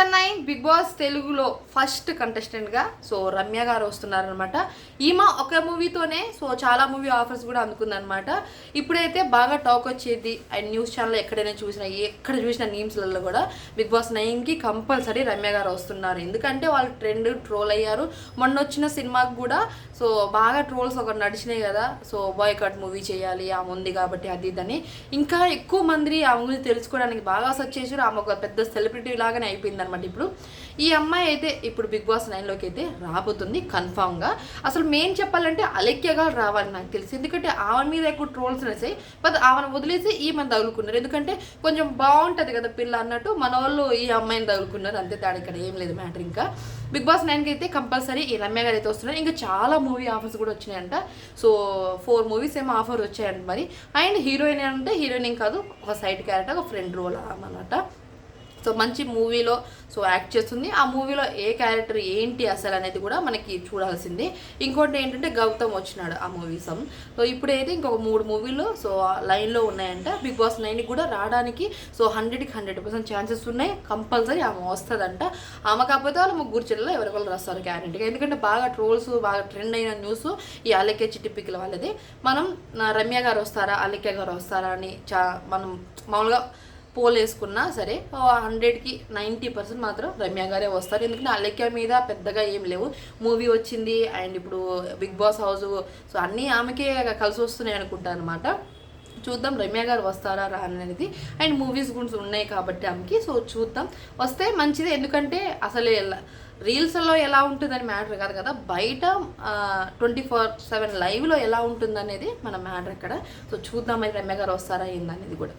Nine big Boss తెలుగులో first కంటెస్టెంట్గా so Ramya garu వస్తున్నారనమాట ఈమె ఒక మూవీతోనే సో చాలా మూవీ ఆఫర్స్ కూడా అందుకుందనమాట ఇప్పుడైతే బాగా టాక్ వచ్చేది అండ్ న్యూస్ ఛానల్ ఎక్కడైనా చూసినా ఎక్కడ చూసిన మీమ్స్లలో కూడా బిగ్ బాస్ నైన్కి కంపల్సరీ రమ్య గారు వస్తున్నారు. ఎందుకంటే వాళ్ళు ట్రెండ్ ట్రోల్ అయ్యారు. మొన్న వచ్చిన సినిమాకి కూడా సో బాగా ట్రోల్స్ ఒకటి నడిచినాయి కదా సో బాయ్ కట్ మూవీ చేయాలి ఆమె ఉంది కాబట్టి అది ఇదని ఇంకా ఎక్కువ మంది ఆమె గురించి తెలుసుకోవడానికి బాగా సర్చ్ చేశారు. ఆమె ఒక పెద్ద సెలబ్రిటీ లాగానే అయిపోయింది అనమాట ఇప్పుడు. ఈ అమ్మాయి అయితే ఇప్పుడు బిగ్ బాస్ నైన్లోకి అయితే రాబోతుంది కన్ఫామ్గా. అసలు మెయిన్ చెప్పాలంటే అలెక్యగా రావాలి నాకు తెలిసి. ఎందుకంటే ఆమె మీద ఎక్కువ ట్రోల్స్ అనేసాయి బట్ ఆమెను వదిలేసి ఈ తగులుకున్నారు. ఎందుకంటే కొంచెం బాగుంటుంది కదా పిల్ల అన్నట్టు మన వాళ్ళు ఈ అమ్మాయిని తగులుకున్నారు. అంతే తేడా ఇక్కడ ఏం లేదు మ్యాటర్ ఇంకా. బిగ్ బాస్ నైన్కి అయితే కంపల్సరీ ఈ రమ్య గారు అయితే వస్తున్నారు. ఇంకా చాలా మూవీ ఆఫర్స్ కూడా వచ్చినాయంట. సో ఫోర్ మూవీస్ ఏమో ఆఫర్ వచ్చాయంట మరి. అండ్ హీరోయిన్ అంటే హీరోయిన్ కాదు ఒక సైడ్ క్యారెక్టర్ ఒక ఫ్రెండ్ రోల్ అన్నమాట. సో మంచి మూవీలో సో యాక్ట్ చేస్తుంది. ఆ మూవీలో ఏ క్యారెక్టర్ ఏంటి అసలు అనేది కూడా మనకి చూడాల్సిందే. ఇంకోటి ఏంటంటే గౌతమ్ వచ్చినాడు ఆ మూవీస్ సో ఇప్పుడైతే ఇంకొక మూడు మూవీలు సో లైన్లో ఉన్నాయంట. బిగ్ బాస్ నైన్కి కూడా రావడానికి సో హండ్రెడ్కి హండ్రెడ్ పర్సెంట్ ఛాన్సెస్ ఉన్నాయి. కంపల్సరీ ఆమె వస్తుందంట. ఆమె కాకపోతే వాళ్ళు ముగ్గురు చెల్లెలు ఎవరికొకరు వస్తారు గ్యారెంటీగా ఎందుకంటే బాగా ట్రోల్స్ బాగా ట్రెండ్ అయిన న్యూస్ ఈ అలెక్కే చిట్టిపిక్కల వాళ్ళది. మనం రమ్య గారు వస్తారా అలెక్య గారు వస్తారా అని చా మనం మామూలుగా పోల్ వేసుకున్నా సరే హండ్రెడ్కి నైంటీ పర్సెంట్ మాత్రం రమ్య గారే వస్తారు. ఎందుకంటే అలెక్య మీద పెద్దగా ఏం లేవు. మూవీ వచ్చింది అండ్ ఇప్పుడు బిగ్ బాస్ హౌస్ సో అన్నీ ఆమెకే కలిసి వస్తున్నాయి అనుకుంటాను అనమాట చూద్దాం రమ్య గారు వస్తారా రా అనేది. అండ్ మూవీస్ గురించి ఉన్నాయి కాబట్టి ఆమెకి సో చూద్దాం. వస్తే మంచిది ఎందుకంటే అసలు ఎలా రీల్స్లో ఎలా ఉంటుందని మ్యాటర్ కాదు కదా. బయట ట్వంటీ ఫోర్ సెవెన్ లైవ్లో ఎలా ఉంటుందనేది మన మ్యాటర్ ఇక్కడ సో చూద్దాం మరి రమ్య గారు వస్తారా ఏందనేది కూడా.